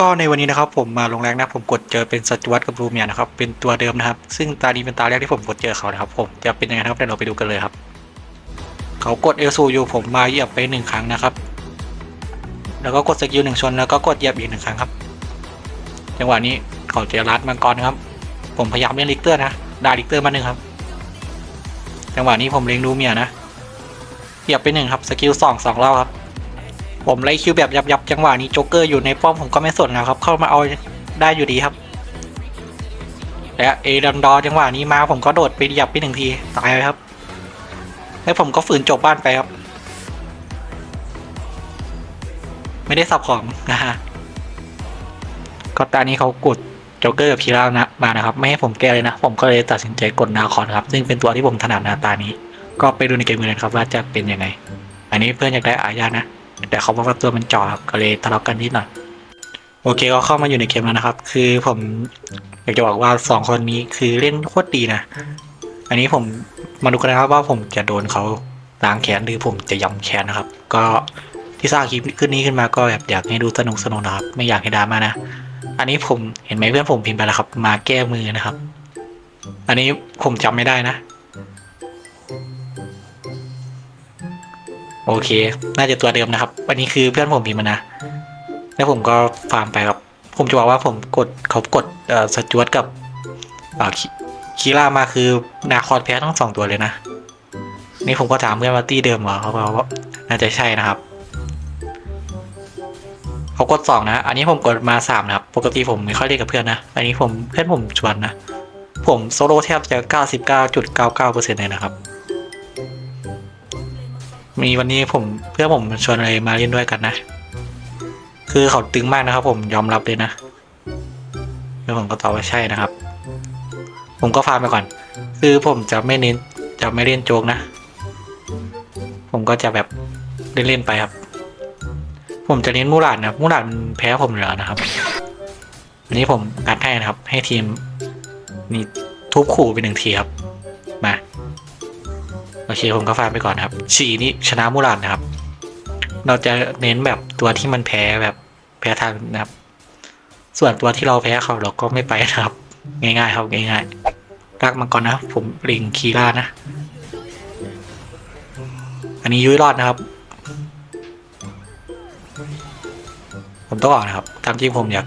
ก็ในวันนี้นะครับผมมาลงแรงนะผมกดเจอเป็นสจวตกับรูเมียนะครับเป็นตัวเดิมนะครับ ซึ่งตานี้เป็นตาแรกที่ผมกดเจอเขานะครับ ผมจะเป็นยังไงนะครับเดี๋ยวเราไปดูกันเลยครับ เขากดเอลซูอยู่ผมมาเหยียบไปหนึ่งครั้งนะครับ แล้วก็กดสกิลหนึ่งชนแล้วก็กดเหยียบอีกหนึ่งครั้งครับ จังหวะนี้เขาเจอรัดมังกรครับ ผมพยายามเล่นลิกเตอร์นะได้ลิกเตอร์มาหนึ่งครับ จังหวะนี้ผมเล็งรูเมียนะเหยียบไปหนึ่งครับสกิลสองสองรอบครับ ผมไล่คิวแบบยับยับจังหวะนี้โจ๊กเกอร์อยู่ในป้อมผมก็ไม่สนนะครับ เข้ามาเอาได้อยู่ดีครับ และเอดันดอร์จังหวะนี้มาผมก็โดดไปยับไปหนึ่งทีตายเลยครับ แล้วผมก็ฝืนจบบ้านไปครับ ไม่ได้สับของนะฮะก็ตอนนี้เขากดโจ๊กเกอร์กับพีรานะมานะครับ ไม่ให้ผมแก้เลยนะ ผมก็เลยตัดสินใจกดนาคอนครับ ซึ่งเป็นตัวที่ผมถนัดนะตานี้ ก็ไปดูในเกมกันครับว่าจะเป็นยังไง อันนี้เพื่อนอยากได้อาญานะ แต่เขาบอกว่าตัวมันจอครับก็เลยทะเลาะกันนิดหน่อยโอเคก็เข้ามาอยู่ในเกมแล้วนะครับ คือผมอยากจะบอกว่าสองคนนี้คือเล่นโคตรดีนะ อันนี้ผมมาดูกันนะครับว่าผมจะโดนเขาล้างแค้นหรือผมจะยำแค้นนะครับ ก็ที่สร้างคลิปขึ้นนี้ขึ้นมาก็แบบอยากให้ดูสนุกสนุกนะครับ ไม่อยากให้ดราม่านะ อันนี้ผมเห็นไหมเพื่อนผมพิมพ์ไปแล้วครับ มาแก้มือนะครับ อันนี้ผมจำไม่ได้นะ โอเค น่าจะตัวเดิมนะครับอันนี้คือเพื่อนผมพิมพ์มานะ แล้วผมก็ฟาร์มไปครับ ผมจะบอกว่าผมกดเขากดเอ่อสจวตกับเอ่อคิคีร่ามาคือนาคอร์ดแพ้ทั้งสองตัวเลยนะ นี่ผมก็ถามเพื่อนว่าตี้เดิมเหรอเขาบอกว่าน่าจะใช่นะครับเขากดสองนะ อันนี้ผมกดมาสามนะครับ ปกติผมไม่ค่อยเล่นกับเพื่อนนะ อันนี้ผมเพื่อนผมชวนนะ ผมโซโล่แทบจะ99.99%เลยนะครับ มีวันนี้ผมเพื่อผมชวนอะไรมาเล่นด้วยกันนะ คือเขาตึงมากนะครับ ผมยอมรับเลยนะแล้วผมก็ตอบว่าใช่นะครับ ผมก็ฟาร์มไปก่อน คือผมจะไม่เน้นจะไม่เล่นโจกนะ ผมก็จะแบบเล่นๆไปครับ ผมจะเน้นมูหลาดนะมูหลาดมันแพ้ผมอยู่แล้วนะครับวันนี้ผมงัดให้นะครับ ให้ทีมนี่ทุบขู่ไปหนึ่งทีครับ มา โอเคผมก็ฟาร์มไปก่อนครับชีนี่ชนะมูหลาดนะครับ เราจะเน้นแบบตัวที่มันแพ้แบบแพ้ทางนะครับ ส่วนตัวที่เราแพ้เขาเราก็ไม่ไปนะครับ ง่ายๆครับง่ายๆรักมังกรนะผมลิงคีร่านะ อันนี้ยุ้ยรอดนะครับ ผมต้องออกนะครับตามจริงผมอยาก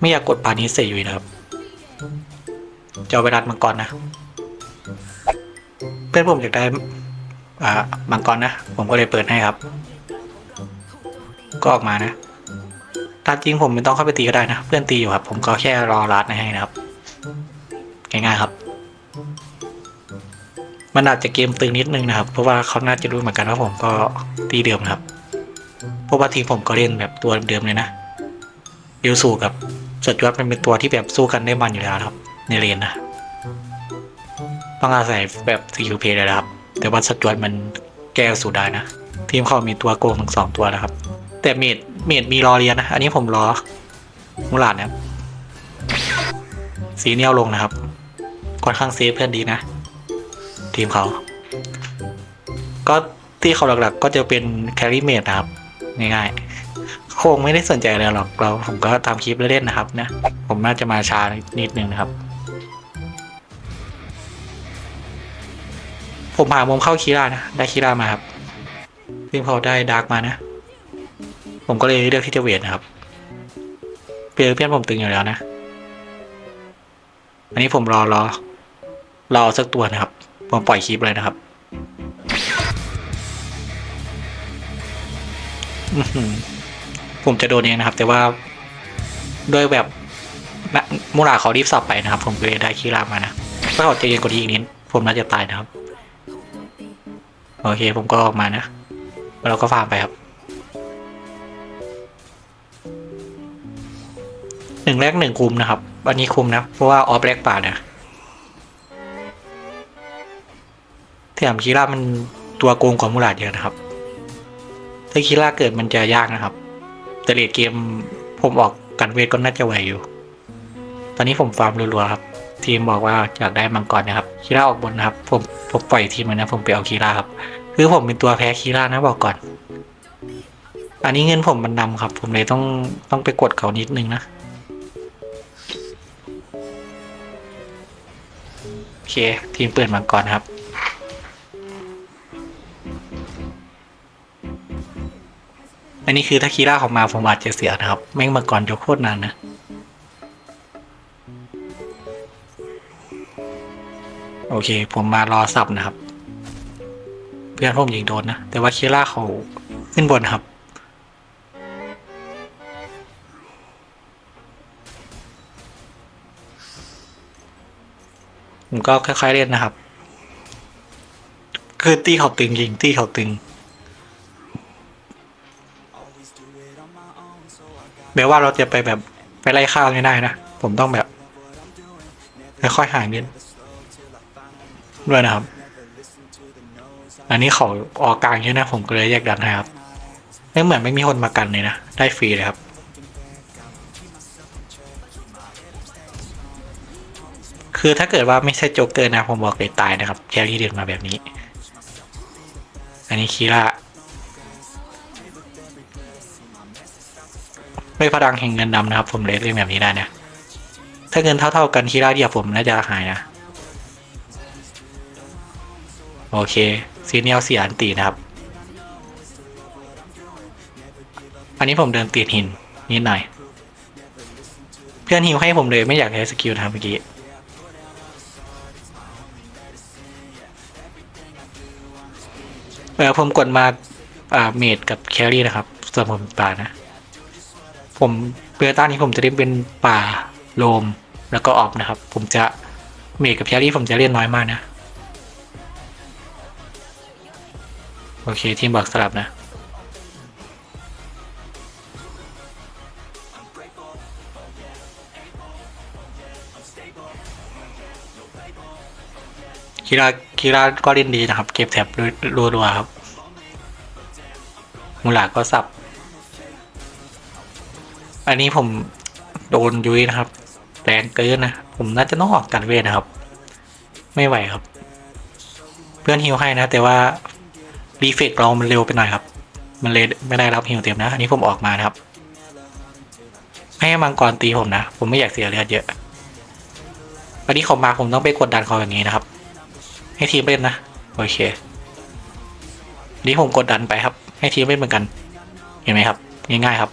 ไม่อยากกดปานี้เสียยุ้ยนะครับจะเอาไปรัดมังกรนะ เพื่อนผมอยากได้อ่ามังกรนะ ผมก็เลยเปิดให้ครับ ก็ออกมานะตามจริงผมไม่ต้องเข้าไปตีก็ได้นะ เพื่อนตีอยู่ครับ ผมก็แค่รอรัดให้นะครับ ง่ายๆครับ มันอาจจะเกมตึงนิดนึงนะครับ เพราะว่าเขาน่าจะรู้เหมือนกันว่าผมก็ตีเดิมครับเพราะว่าทีมผมก็เล่นแบบตัวเดิมเลยนะเดียวสู้กับสจวตมันเป็นตัวที่แบบสู้กันได้มันอยู่แล้วครับ ในเลนนะ ต้องอาศัยแบบซีคิวเพเลยนะครับ แต่ว่าสจวตมันแก้สูตรได้นะ ทีมเขามีตัวโกงถึงสองตัวนะครับ แต่เมดเมดมีรอเรียนนะ อันนี้ผมรอมูลาดนะครับ สีเนียวลงนะครับค่อนข้างเซฟเพื่อนดีนะ ทีมเขา ก็ที่เขาหลักๆ ก็จะเป็นแครีเมดนะครับ ง่ายๆ คงไม่ได้สนใจอะไรหรอกเราผมก็ตามคลิปเล่นๆนะครับนะ ผมน่าจะมาช้านิดนึงนะครับ ผมหามุมเข้าคีรานะ ได้คีรามาครับทีมเขาได้ดาร์กมานะ ผมก็เลยเลือกที่จะเวทนะครับเพื่อนเพื่อนผมตึงอยู่แล้วนะ อันนี้ผมรอรอ รอสักตัวนะครับ ผมปล่อยคลิปเลยนะครับผมจะโดนเองนะครับ แต่ว่าด้วยแบบมูราเขารีบสับไปนะครับ ผมเลยได้คีรามานะถ้าเขาใจเย็นกว่านี้อีกนิดผมน่าจะตายนะครับ โอเคผมก็ออกมานะเราก็ฟาร์มไปครับหนึ่งแรกหนึ่งคุมนะครับ อันนี้คุมนะ เพราะว่าออฟแรกป่านะแถมคีร่ามันตัวโกงกว่ามูราดเยอะนะครับ ถ้าคีร่าเกิดมันจะยากนะครับ แต่เลดเกมผมออกกันเวทก็น่าจะไหวอยู่ ตอนนี้ผมฟาร์มรัวๆครับ ทีมบอกว่าอยากได้มังกรนะครับคีร่าออกบนนะครับ ผม ผมปล่อยทีมเลยนะ ผมไปเอาคีร่าครับ คือผมเป็นตัวแพ้คีร่านะบอกก่อน อันนี้เงินผมมันนำครับ ผมเลยต้องต้องไปกดเขานิดนึงนะ โอเค ทีมเปิดมาก่อนครับอันนี้คือถ้าคีร่าของมาผมอาจจะเสียนะครับ แม่งมาก่อนยกโคตรนานนะ โอเค ผมมารอสับนะครับ เพื่อนผมยิงโดนนะ แต่ว่าคีร่าเขาขึ้นบนครับ ผมก็ค่อยๆเล่นนะครับ คือตีเขาตึงยิงตีเขาตึงแม้ว่าเราจะไปแบบไปไล่ข้าวไม่ได้นะ ผมต้องแบบค่อยๆห่างนิด ด้วยนะครับ อันนี้เขาออกกลางเยอะนะผมก็เลยแยกดันให้ครับไม่เหมือนไม่มีคนมากันเลยนะ ได้ฟรีเลยครับ คือถ้าเกิดว่าไม่ใช่โจ๊กเกอร์นะผมบอกเลยตายนะครับแครี่เดินมาแบบนี้ อันนี้คีร่าไม่พลังแห่งเงินดำนะครับ ผมเลยเล่นแบบนี้ได้นะถ้าเงินเท่า ๆกันคีร่าเดียวผมน่าจะหายนะ โอเคซีเนียลเสียอันตีนะครับ อันนี้ผมเดินตีดหินนิดหน่อย เพื่อนฮิวให้ผมเลยไม่อยากใช้สกิลนะครับเมื่อกี้เออผมกดมาอ่าเมดกับแครี่นะครับส่วนผมป่านะ ผมเบต้านี้ผมจะเล่นเป็นป่าโลมแล้วก็ออกนะครับ ผมจะเมดกับแครี่ผมจะเล่นน้อยมากนะ อเค ทีมบอกสลับนะ คีราคีราก็เล่นดีนะครับ เก็บแท็บรัวๆครับ มูลาก็สับ อันนี้ผมโดนยุ้ยนะครับ แรงเกินนะ ผมน่าจะต้องออกกันเวทนะครับ ไม่ไหวครับ เพื่อนฮิวให้นะ แต่ว่า รีเฟกเรามันเร็วไปหน่อยครับ มันเลยไม่ได้รับฮิวเต็มนะ อันนี้ผมออกมานะครับ ให้มังกรตีผมนะ ผมไม่อยากเสียเลือดเยอะ วันนี้เขามาผมต้องไปกดดันเขาอย่างนี้นะครับ ให้ทีมเล่นนะ โอเค นี่ผมกดดันไปครับ ให้ทีมเล่นเหมือนกัน เห็นไหมครับ ง่ายๆครับ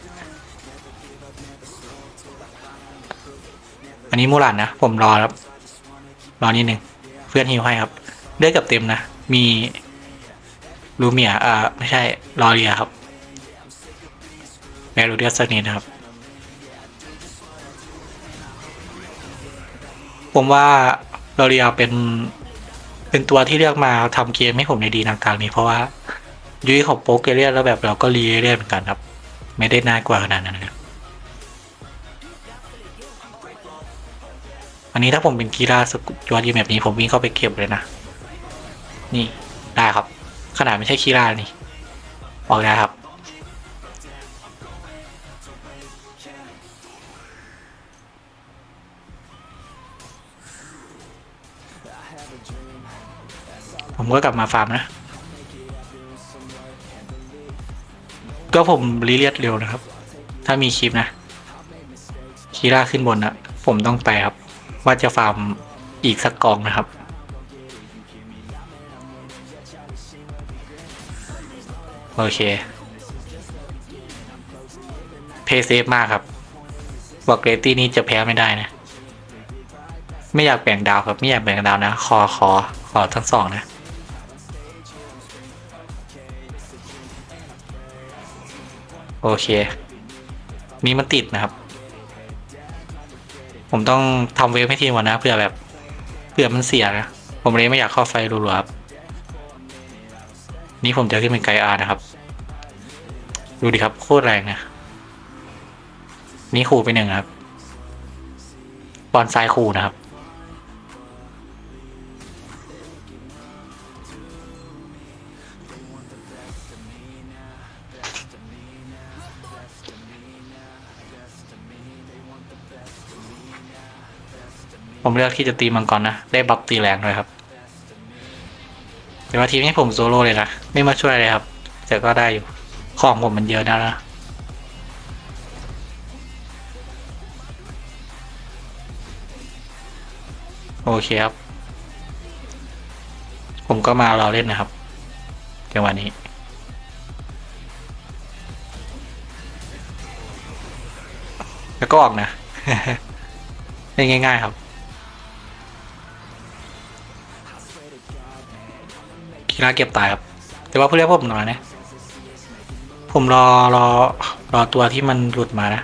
อันนี้มูหลานนะ ผมรอครับ รอนิดนึง เพื่อนฮิวให้ครับ เลือดกับเต็มนะ มี ลูเมียอ่าไม่ใช่รอเรียครับแมรูเดียสักนิดนะครับ ผมว่าลอเรียเป็นเป็นตัวที่เลือกมาทำเกมให้ผมในดีนางกลางนี้ เพราะว่ายุ้ยของโป๊กเกเรียแล้วแบบเราก็รีเรียเหมือนกันครับ ไม่ได้น่ากลัวขนาดนั้นนะอันนี้ถ้าผมเป็นกีฬาสกุลยอดเยี่ยมแบบนี้ผมวิ่งเข้าไปเก็บเลยนะ นี่ได้ครับ ขนาดไม่ใช่กีฬานี่ออกได้ครับ ผมก็กลับมาฟาร์มนะ ก็ผมรีเลียดเร็วนะครับ ถ้ามีคลิปนะ คีร่าขึ้นบนนะผมต้องไปครับ ว่าจะฟาร์มอีกสักกองนะครับ โอเค เพย์เซฟมากครับ บอกเรตตี้นี้จะแพ้ไม่ได้นะ ไม่อยากแบ่งดาวครับ ไม่อยากแบ่งดาวนะ ขอขอขอทั้งสองนะโอเค นี่มันติดนะครับ ผมต้องทำเวฟให้ทีมก่อนนะเผื่อแบบเผื่อมันเสียนะ ผมเลยไม่อยากเข้าไฟรัวๆครับ นี่ผมจะขึ้นเป็นไกอาร์นะครับ ดูดิครับโคตรแรงนะนี่ขู่ไปหนึ่งครับบอลซ้ายขู่นะครับ ผมเลือกที่จะตีมังกรนะ ได้บัฟตีแรงเลยครับ แต่ว่าทีมนี้ผมโซโล่เลยนะ ไม่มาช่วยเลยครับ แต่ก็ได้อยู่ ของผมมันเยอะนะนะโอเคครับ ผมก็มารอเล่นนะครับจังหวะนี้แล้วก็ออกนะง่ายๆครับ กีฬาเก็บตายครับ แต่ว่าผู้เล่นผมนอยนะ ผมรอรอรอตัวที่มันหลุดมานะ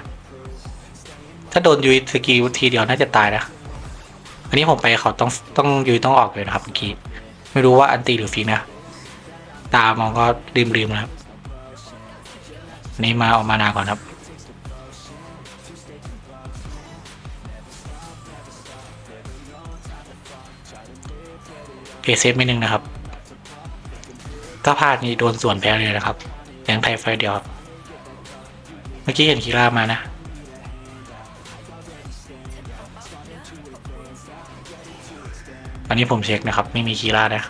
ถ้าโดนยุยสกีทีเดียวน่าจะตายนะ อันนี้ผมไปเขาต้องต้องยุยต้องออกเลยนะครับเมื่อกี้ ไม่รู้ว่าอันตีหรือฟิกนะ ตามองก็ริมริมๆนะครับอันนี้มาออกมานาก่อนครับเกเซฟไม่นึงนะครับ ถ้าพลาดนี่โดนส่วนแพ้เลยนะครับแรงไทยไฟเดียวครับเมื่อกี้เห็นคีรามานะอันนี้ผมเช็คนะครับ ไม่มีคีรานะ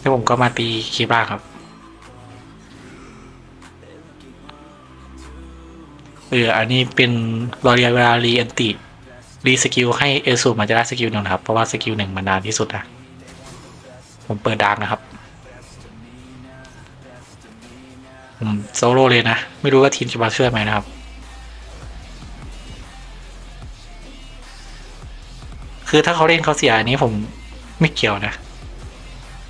แล้วผมก็มาตีคีราครับ เอออันนี้เป็นรอเรียเวลารีอันติรีสกิลให้เอลสูมันจะได้สกิลหนึ่งครับเพราะว่าสกิลหนึ่งมันนานที่สุดนะผมเปิดดาร์กนะครับผมโซโล่เลยนะ ไม่รู้ว่าทีมจะมาช่วยไหมนะครับ คือถ้าเขาเล่นเขาเสียอันนี้ผมไม่เกี่ยวนะ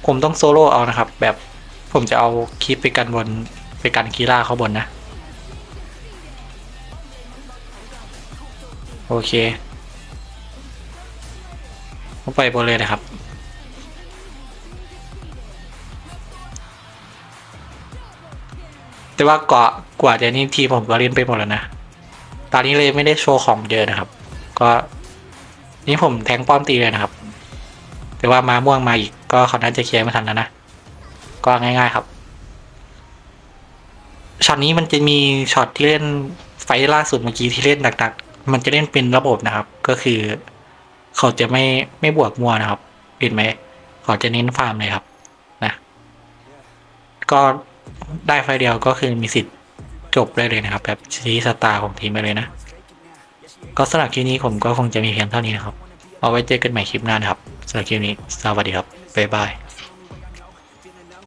ผมต้องโซโล่เอานะครับ แบบผมจะเอาคลิปไปกันบนไปกันกีฬาเขาบนนะ โอเคผมไปบนเลยนะครับ แต่ว่าเกาะกว่าจะนี่ทีมผมก็เล่นไปหมดแล้วนะ ตอนนี้เลยไม่ได้โชว์ของเยอะนะครับ ก็นี่ผมแทงป้อมตีเลยนะครับ แต่ว่ามาม่วงมาอีกก็เขาน่าจะเคลียร์ไม่ทันแล้วนะ ก็ง่ายๆครับช็อตนี้มันจะมีช็อตที่เล่นไฟล์ล่าสุดเมื่อกี้ที่เล่นหนักๆ มันจะเล่นเป็นระบบนะครับ ก็คือ เขาจะไม่ไม่บวกมัวนะครับเห็นไหมเขาจะเน้นฟาร์มเลยครับนะก็ได้ไฟเดียวก็คือมีสิทธิ์จบได้เลยนะครับ แบบชี้สตาร์ของทีมไปเลยนะ ก็สำหรับคลิปนี้ผมก็คงจะมีเพียงเท่านี้นะครับ เอาไว้เจอกันใหม่คลิปหน้านะครับสำหรับคลิปนี้สวัสดีครับบ๊ายบาย